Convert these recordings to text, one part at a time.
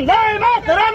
Vande Mataram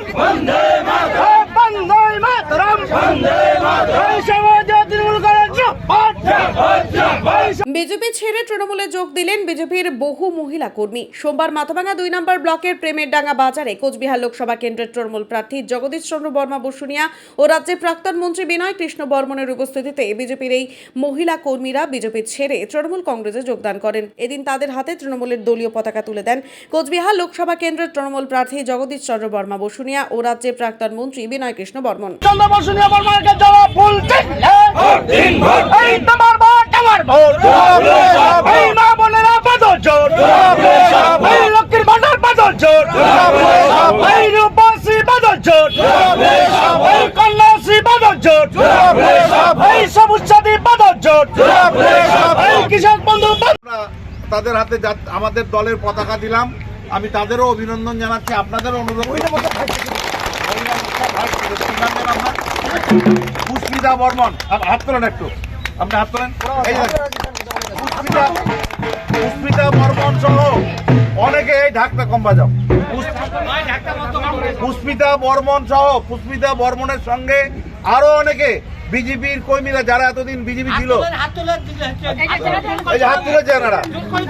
BJP ছেড়ে তৃণমূলে যোগ দিলেন বিজেপির বহু মহিলা কর্মী। সোমবার মাথাভাঙা দুই নম্বর ব্লকের প্রেমের ডাঙ্গা বাজারে কোচবিহার লোকসভা কেন্দ্রের তৃণমূল প্রার্থী জগদীশ চন্দ্র বর্মা বসুনিয়া ও রাজ্যের প্রাক্তন মন্ত্রী বিনয় কৃষ্ণ বর্মনের উপস্থিতিতে বিজেপির এই মহিলা কর্মীরা বিজেপি ছেড়ে তৃণমূল কংগ্রেসে যোগদান করেন। এদিন তাদের হাতে তৃণমূলের দলীয় পতাকা তুলে দেন কোচবিহার লোকসভা কেন্দ্রের তৃণমূল প্রার্থী জগদীশ চন্দ্র বর্মা বসুনিয়া ও রাজ্যের প্রাক্তন মন্ত্রী বিনয় কৃষ্ণ বর্মন। চন্দ্র বসুনিয়া বর্মাকে ফুল ভোট আমার এই মা বোনেরা বাদল জোট এই লক্ষ্মীর ভান্ডার বাদল জোট এই রূপসী বাদল জোট এই কন্যাশ্রী বাদল জোট এই সবুজ সাথী বাদল জোট এই কৃষক বন্ধু তাদের হাতে আমাদের দলের পতাকা দিলাম আমি তাদেরও অভিনন্দন জানাচ্ছি আপনাদেরও অনুরোধ পুষ্পিতা বর্মন হাত তোলেন একটু আপনি হাত তোলেন। পুষ্পিতা পুষ্পিতা বর্মন সহ অনেকে এই ঢাকটা কম বাজাও। পুষ্পিতা বর্মন সহ পুষ্পিতা বর্মনের সঙ্গে আরও অনেকে বিজেপির কর্মীরা যারা এতদিন বিজেপি ছিল। হাত তুলেছে এনারা।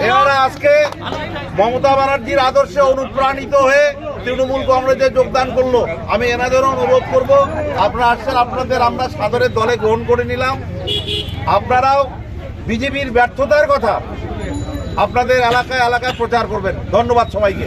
এনারা আজকে মমতা ব্যানার্জির আদর্শে অনুপ্রাণিত হয়ে তৃণমূল কংগ্রেসে যোগদান করল। আমি এনাদেরও অনুরোধ করব, আপনারা আসছেন আপনাদের আমরা সাদরের দলে গ্রহণ করে নিলাম। আপনারাও বিজেপির ব্যর্থতার কথা আপনাদের এলাকায় এলাকায় প্রচার করবেন। ধন্যবাদ সবাইকে।